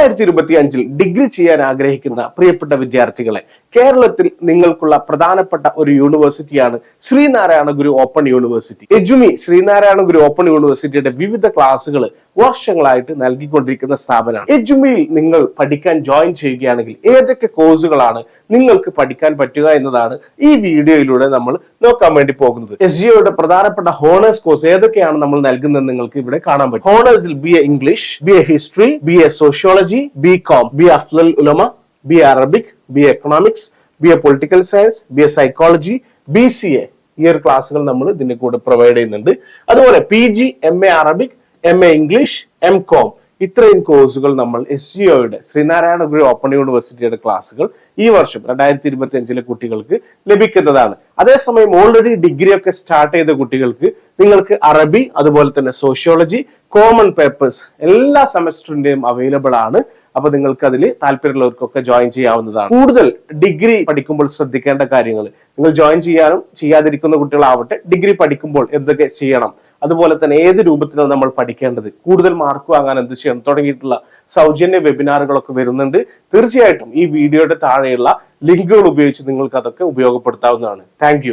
രണ്ടായിരത്തി ഇരുപത്തി അഞ്ചിൽ ഡിഗ്രി ചെയ്യാൻ ആഗ്രഹിക്കുന്ന പ്രിയപ്പെട്ട വിദ്യാർത്ഥികളെ കേരളത്തിൽ നിങ്ങൾക്കുള്ള പ്രധാനപ്പെട്ട ഒരു യൂണിവേഴ്സിറ്റിയാണ് ശ്രീനാരായണ ഗുരു ഓപ്പൺ യൂണിവേഴ്സിറ്റി. എജുമി ശ്രീനാരായണ ഗുരു ഓപ്പൺ യൂണിവേഴ്സിറ്റിയുടെ വിവിധ ക്ലാസ്സുകൾ വർഷങ്ങളായിട്ട് നൽകിക്കൊണ്ടിരിക്കുന്ന സ്ഥാപനമാണ്. എജുമിയിൽ നിങ്ങൾ പഠിക്കാൻ ജോയിൻ ചെയ്യുകയാണെങ്കിൽ ഏതൊക്കെ കോഴ്സുകളാണ് നിങ്ങൾക്ക് പഠിക്കാൻ പറ്റുക എന്നതാണ് ഈ വീഡിയോയിലൂടെ നമ്മൾ നോക്കാൻ വേണ്ടി പോകുന്നത്. എസ് ജിഒയുടെ പ്രധാനപ്പെട്ട ഹോണേഴ്സ് കോഴ്സ് ഏതൊക്കെയാണ് നമ്മൾ നൽകുന്നത് നിങ്ങൾക്ക് ഇവിടെ കാണാൻ പറ്റും. ഹോണേഴ്സിൽ B A English B A history B A sociology B com B Afzal Ulama B A Arabic B A economics B A political science B A psychology B C A ഈ ഒരു ക്ലാസ്സുകൾ നമ്മൾ ഇതിന്റെ കൂടെ പ്രൊവൈഡ് ചെയ്യുന്നുണ്ട്. അതുപോലെ P G M A Arabic M A English M com ഇത്രയും കോഴ്സുകൾ നമ്മൾ എസ് സി ഒയുടെ ശ്രീനാരായണ ഗുരു ഓപ്പൺ യൂണിവേഴ്സിറ്റിയുടെ ക്ലാസ്സുകൾ ഈ വർഷം രണ്ടായിരത്തി ഇരുപത്തി അഞ്ചിലെ കുട്ടികൾക്ക് ലഭിക്കുന്നതാണ്. അതേസമയം ഓൾറെഡി ഡിഗ്രി ഒക്കെ സ്റ്റാർട്ട് ചെയ്ത കുട്ടികൾക്ക് നിങ്ങൾക്ക് അറബി അതുപോലെ തന്നെ സോഷ്യോളജി കോമൺ പേപ്പേഴ്സ് എല്ലാ സെമസ്റ്ററിന്റെയും അവൈലബിൾ ആണ്. അപ്പൊ നിങ്ങൾക്ക് അതിൽ താല്പര്യമുള്ളവർക്കൊക്കെ ജോയിൻ ചെയ്യാവുന്നതാണ്. കൂടുതൽ ഡിഗ്രി പഠിക്കുമ്പോൾ ശ്രദ്ധിക്കേണ്ട കാര്യങ്ങൾ നിങ്ങൾ ജോയിൻ ചെയ്യാനും ചെയ്യാതിരിക്കുന്ന കുട്ടികളാവട്ടെ ഡിഗ്രി പഠിക്കുമ്പോൾ എന്തൊക്കെ ചെയ്യണം? അതുപോലെ തന്നെ ഏത് രൂപത്തിലാണ് നമ്മൾ പഠിക്കേണ്ടത്? കൂടുതൽ മാർക്ക് വാങ്ങാൻ എന്ത് ചെയ്യണം? തുടങ്ങിയിട്ടുള്ള സൗജന്യ വെബിനാറുകളൊക്കെ വരുന്നുണ്ട്. തീർച്ചയായിട്ടും ഈ വീഡിയോയുടെ താഴെയുള്ള ലിങ്കുകൾ ഉപയോഗിച്ച് നിങ്ങൾക്ക് അതൊക്കെ ഉപയോഗപ്പെടുത്താവുന്നതാണ്. താങ്ക്